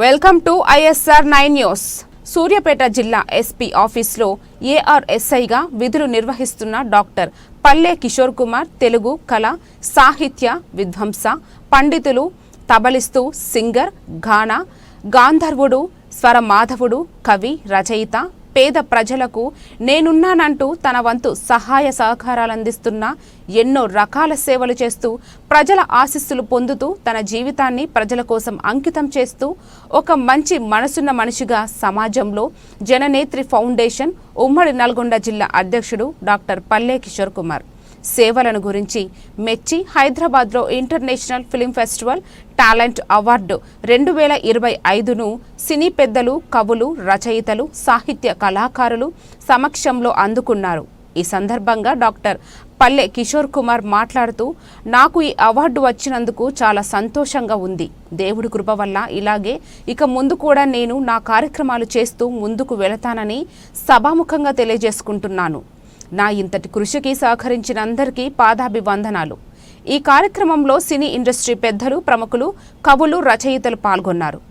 Welcome to ISR nine news. Suryapet జిల్లా SP ఆఫీస్లో ఏఆర్ఎస్ఐగా విధులు నిర్వహిస్తున్న డాక్టర్ పల్లె కిషోర్ కుమార్ తెలుగు కళ సాహిత్య విధ్వంస పండితులు తబలిస్తూ సింగర్ గానా గాంధర్వుడు స్వరమాధవుడు కవి రచయిత పేద ప్రజలకు నేనున్నానంటూ తన వంతు సహాయ సహకారాలు అందిస్తున్న ఎన్నో రకాల సేవలు చేస్తూ ప్రజల ఆశీస్సులు పొందుతూ తన జీవితాన్ని ప్రజల కోసం అంకితం చేస్తూ ఒక మంచి మనసున్న మనిషిగా సమాజంలో జననేత్రి ఫౌండేషన్ ఉమ్మడి నల్గొండ జిల్లా అధ్యక్షుడు డాక్టర్ పల్లె కిషోర్ కుమార్. సేవలను గురించి మెచ్చి హైదరాబాద్లో international film festival talent award రెండు వేల ఇరవై ఐదును సినీ పెద్దలు కవులు రచయితలు సాహిత్య కళాకారులు సమక్షంలో అందుకున్నారు. ఈ సందర్భంగా డాక్టర్ పల్లె కిషోర్ కుమార్ మాట్లాడుతూ నాకు ఈ అవార్డు వచ్చినందుకు చాలా సంతోషంగా ఉంది. దేవుడి కృప వల్ల ఇలాగే ఇక ముందు కూడా నేను నా కార్యక్రమాలు చేస్తూ ముందుకు వెళతానని సభాముఖంగా తెలియజేసుకుంటున్నాను. నా ఇంతటి కృషికి సహకరించిన అందరికీ పాదాభివందనాలు. ఈ కార్యక్రమంలో సినీ ఇండస్ట్రీ పెద్దలు ప్రముఖులు కవులు రచయితలు పాల్గొన్నారు.